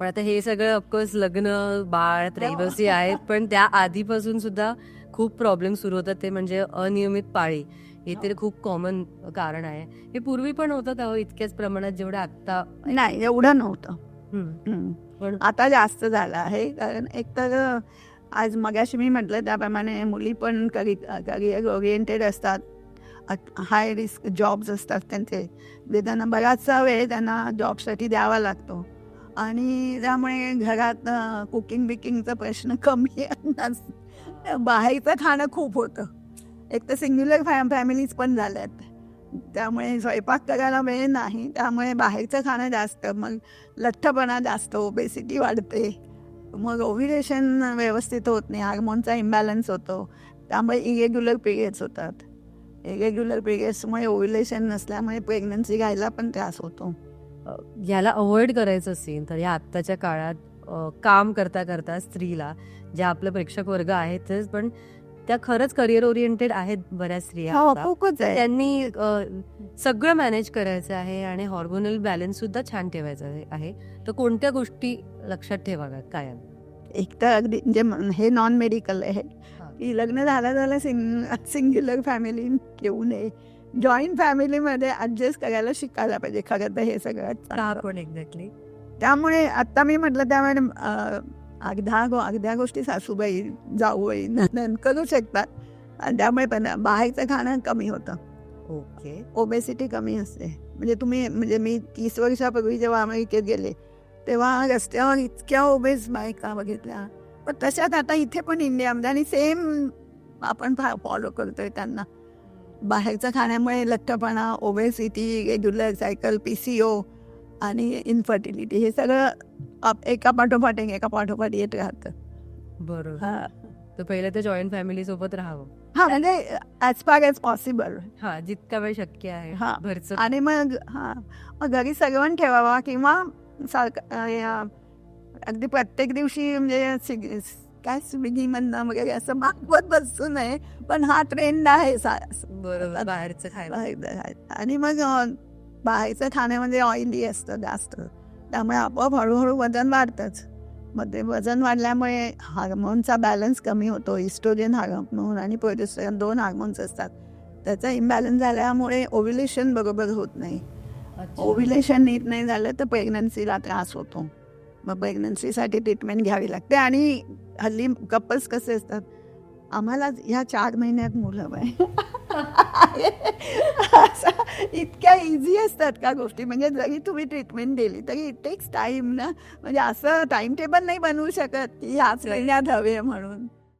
पण आता हे सगळं ऑफकोर्स लग्न बाळ त्रैवसी आहेत पण त्या आधीपासून सुद्धा खूप प्रॉब्लेम सुरू होतात ते म्हणजे अनियमित पाळी. हे तर खूप कॉमन कारण आहे. हे पूर्वी पण होतं तेव्हा इतक्याच प्रमाणात जेवढं आता नाही एवढं नव्हतं. पण आता जास्त झालं आहे कारण एकतर आज मगाशी मी म्हटलं त्याप्रमाणे मुली पण करि करिअर ओरिएंटेड असतात. हाय रिस्क जॉब्स असतात त्यांचे. म्हणजे त्यांना बराचसा वेळ त्यांना जॉबसाठी द्यावा लागतो. आणि त्यामुळे घरात कुकिंग बिकिंगचा प्रश्न कमी बाहेरचं खाणं खूप होतं. एक तर सिंग्युलर फॅ फॅमिलीज पण झाल्यात. त्यामुळे स्वयंपाक करायला वेळ नाही. त्यामुळे बाहेरचं खाणं जास्त मग लठ्ठपणा जास्त ओबेसिटी वाढते. मग ओव्हिलेशन व्यवस्थित होत नाही. हार्मोनचा इम्बॅलन्स होतो. त्यामुळे इरेग्युलर पिरियड्स होतात. इरेग्युलर पिरियड्समुळे ओव्हिलेशन नसल्यामुळे प्रेग्नन्सी घ्यायला पण त्रास होतो. याला अवॉइड करायचं असेल तर या आत्ताच्या काळात काम करता करता स्त्रीला ज्या आपलं प्रेक्षक वर्ग आहेतच पण त्या खरंच करिअर ओरिएंटेड आहेत बऱ्याच स्त्रिया हो त्यांनी सगळं मॅनेज करायचं आहे आणि हॉर्मोनल बॅलन्स सुद्धा छान ठेवायचा आहे- तर कोणत्या गोष्टी लक्षात ठेवाव्यात कायम? एक तर अगदी म्हणजे हे नॉन मेडिकल आहे. की लग्न झालं झालं सिंग सिंग्युलर फॅमिली येऊ नये. जॉईंट फॅमिलीमध्ये ॲडजस्ट करायला शिकायला पाहिजे खरं तर हे सगळं. पण एक्झॅक्टली त्यामुळे आता मी म्हटलं त्यामुळे अं, अगद्या गो अगद्या गोष्टी सासूबाई जाऊबाई करू शकतात. आणि त्यामुळे पण बाहेरचं खाणं कमी होतं. ओके ओबेसिटी कमी असते. म्हणजे तुम्ही म्हणजे मी तीस वर्षापूर्वी जेव्हा अमेरिकेत गेले तेव्हा रस्त्यावर इतक्या ओबेस बायका बघितल्या. पण तशाच आता इथे पण इंडियामध्ये आणि सेम आपण फॉलो करतोय त्यांना. बाहेरचं खाण्यामुळे लठ्ठपणा obesity regular cycle P C O आणि इन्फर्टिलिटी हे सगळं आप- एका पाठोपाठ एक पाठोपाठ येत राहतं. बरोबर. हा. तर पहिलं तर जॉईंट फॅमिली सोबत राहावं. हा, म्हणजे ॲज फार एज पॉसिबल हा जितका वेळ शक्य आहे हा. घरचं. आणि मग हा. मग घरी सगळं ठेवावा किंवा सारखं अगदी प्रत्येक दिवशी म्हणजे काय स्विगी म्हणणं वगैरे असं मागवत बसू नये पण हा ट्रेंड आहे सा- बरोबर बाहेरचं खायला. आणि मग बाहेरचं खाण्यामध्ये ऑइली असतं जास्त. त्यामुळे आपोआप हळूहळू वजन वाढतंच. मग ते वजन वाढल्यामुळे हार्मोनचा बॅलन्स कमी होतो. इस्ट्रोजन हार्मोन आणि प्रोजेस्टेरॉन दोन हार्मोन्स असतात. त्याचा इम्बॅलन्स झाल्यामुळे ओव्ह्युलेशन बरोबर होत नाही. अच्छा. ओव्ह्युलेशन नीट नाही झालं तर प्रेग्नन्सीला त्रास होतो. मग प्रेग्नन्सीसाठी ट्रीटमेंट घ्यावी लागते. आणि हल्ली कपल्स कसे असतात? आम्हाला ह्या चार महिन्यात मुलं आहे इतक्या इझी असतात का गोष्टी. म्हणजे जरी तुम्ही ट्रीटमेंट दिली तरी इट टेक्स टाईम ना. म्हणजे असं टाइम टेबल नाही बनवू शकत की ह्याच महिन्यात हवे म्हणून.